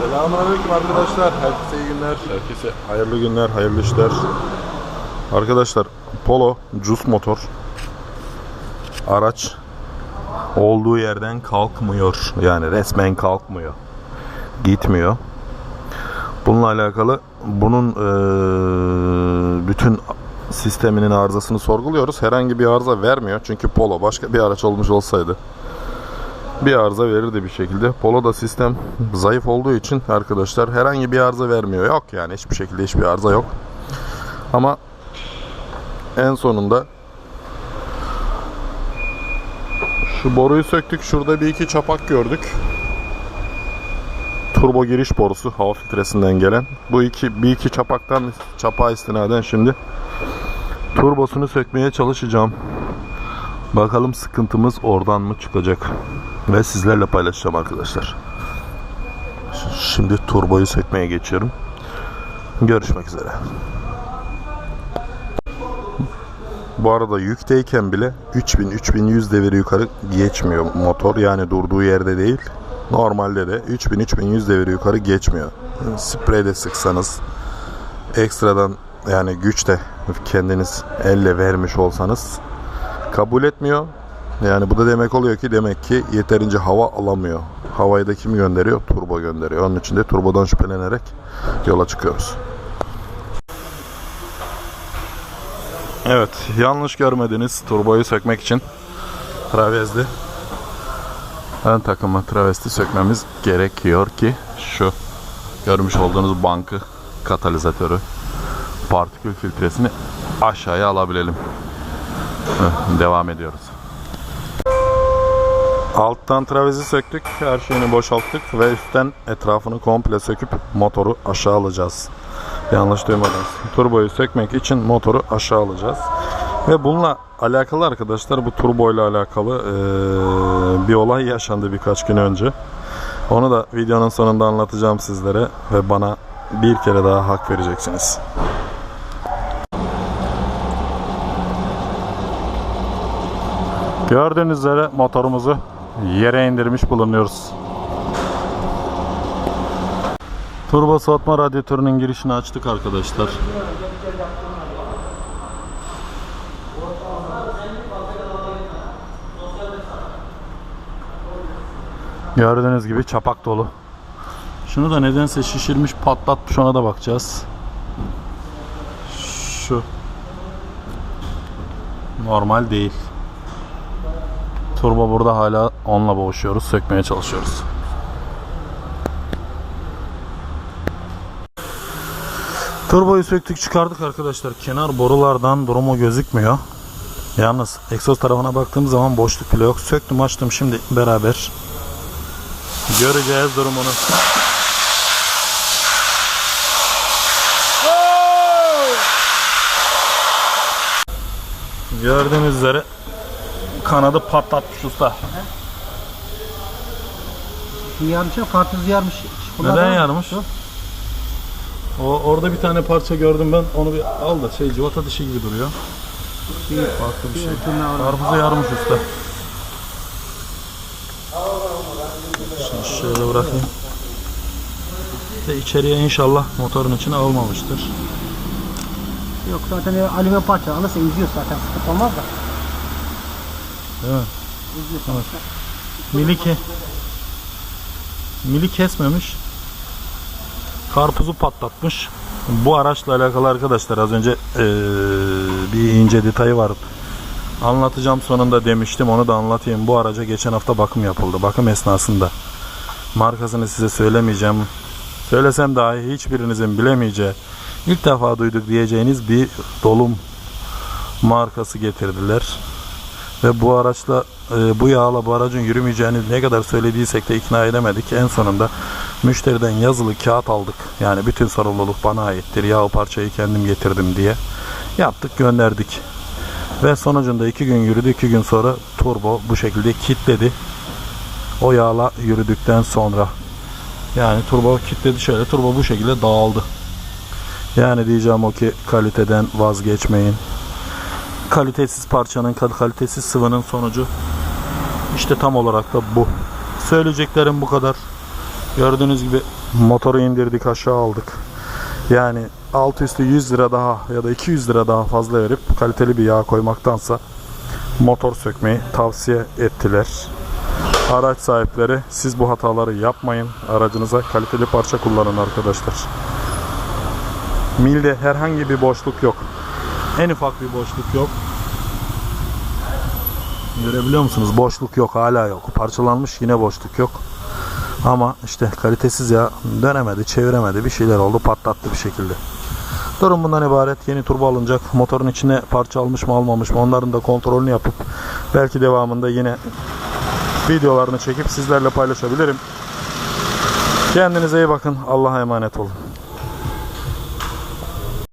Selamünaleyküm arkadaşlar. Herkese iyi günler. Herkese hayırlı günler, hayırlı işler. Arkadaşlar Polo Cus motor araç olduğu yerden kalkmıyor. Yani resmen kalkmıyor. Gitmiyor. Bununla alakalı bunun eee, bütün sisteminin arızasını sorguluyoruz. Herhangi bir arıza vermiyor. Çünkü Polo başka bir araç olmuş olsaydı bir arıza verirdi bir şekilde. Polo'da sistem zayıf olduğu için arkadaşlar herhangi bir arıza vermiyor. Yok yani hiçbir şekilde hiçbir arıza yok. Ama en sonunda şu boruyu söktük. Şurada bir iki çapak gördük. Turbo giriş borusu hava filtresinden gelen. Bu iki bir iki çapaktan çapa istinaden şimdi turbosunu sökmeye çalışacağım. Bakalım sıkıntımız oradan mı çıkacak? Ve sizlerle paylaşacağım arkadaşlar. Şimdi turboyu sökmeye geçiyorum. Görüşmek üzere. Bu arada yükteyken bile 3000-3100 devir yukarı geçmiyor motor. Yani durduğu yerde değil. Normalde de 3000-3100 devir yukarı geçmiyor. Sprey de sıksanız ekstradan yani güç de kendiniz elle vermiş olsanız kabul etmiyor. Yani bu da demek oluyor ki demek ki yeterince hava alamıyor. Havayı da kim gönderiyor? Turbo gönderiyor. Onun için de turbodan şüphelenerek yola çıkıyoruz. Evet, yanlış görmediniz. Turboyu sökmek için travezli ön takımı travesti sökmemiz gerekiyor ki şu görmüş olduğunuz bankı katalizatörü partikül filtresini aşağıya alabilelim. Devam ediyoruz. Alttan travezi söktük. Her şeyini boşalttık ve üstten etrafını komple söküp motoru aşağı alacağız. Yanlış duymadınız. Turboyu sökmek için motoru aşağı alacağız. Ve bununla alakalı arkadaşlar bu turbo ile alakalı eee, bir olay yaşandı birkaç gün önce. Onu da videonun sonunda anlatacağım sizlere ve bana bir kere daha hak vereceksiniz. Gördüğünüz üzere motorumuzu yere indirmiş bulunuyoruz. Turbo soğutma radyatörünün girişini açtık arkadaşlar. Gördüğünüz gibi çapak dolu. Şunu da nedense şişirmiş patlatmış ona da bakacağız. Şu normal değil. Turbo burada hala onunla boğuşuyoruz. Sökmeye çalışıyoruz. Turboyu söktük çıkardık arkadaşlar. Kenar borulardan durumu gözükmüyor. Yalnız egzoz tarafına baktığım zaman boşluk bile yok. Söktüm açtım şimdi beraber. Göreceğiz durumunu. Gördüğünüz üzere kanadı patlatmış usta. Yarmış ya karpuz yarmış. Neden yarmış? O orada bir tane parça gördüm ben. Onu bir al da şey civata dışı gibi duruyor. Farklı bir şey. Karpuzu yarmış usta. Şimdi şöyle bırakayım. De içeriye inşallah motorun içine almamıştır. Yok zaten alüminyum parça alırsa yüzüyor zaten sıkıntı olmaz da. Değil mi? Evet. Mili, ke mili kesmemiş. Karpuzu patlatmış. Bu araçla alakalı arkadaşlar az önce eee, bir ince detayı var. Anlatacağım sonunda demiştim onu da anlatayım. Bu araca geçen hafta bakım yapıldı. Bakım esnasında. Markasını size söylemeyeceğim. Söylesem dahi hiçbirinizin bilemeyeceği, ilk defa duyduk diyeceğiniz bir dolum markası getirdiler. Ve bu araçla e, bu yağla bu aracın yürümeyeceğini ne kadar söylediysek de ikna edemedik. En sonunda müşteriden yazılı kağıt aldık. Yani bütün sorumluluk bana aittir. Yağ parçayı kendim getirdim diye. Yaptık gönderdik. Ve sonucunda iki gün yürüdü. iki gün sonra turbo bu şekilde kilitledi. O yağla yürüdükten sonra. Yani turbo kilitledi şöyle. Turbo bu şekilde dağıldı. Yani diyeceğim o ki kaliteden vazgeçmeyin kalitesiz parçanın, kal- kalitesiz sıvının sonucu işte tam olarak da bu. Söyleyeceklerim bu kadar. Gördüğünüz gibi motoru indirdik aşağı aldık. Yani alt üstü 100 lira daha ya da 200 lira daha fazla verip kaliteli bir yağ koymaktansa motor sökmeyi tavsiye ettiler. Araç sahipleri siz bu hataları yapmayın. Aracınıza kaliteli parça kullanın arkadaşlar. Milde herhangi bir boşluk yok. En ufak bir boşluk yok. Görebiliyor musunuz? Boşluk yok, hala yok. Parçalanmış yine boşluk yok. Ama işte kalitesiz ya dönemedi, çeviremedi, bir şeyler oldu, patlattı bir şekilde. Durum bundan ibaret. Yeni turbo alınacak. Motorun içine parça almış mı almamış mı onların da kontrolünü yapıp belki devamında yine videolarını çekip sizlerle paylaşabilirim. Kendinize iyi bakın. Allah'a emanet olun.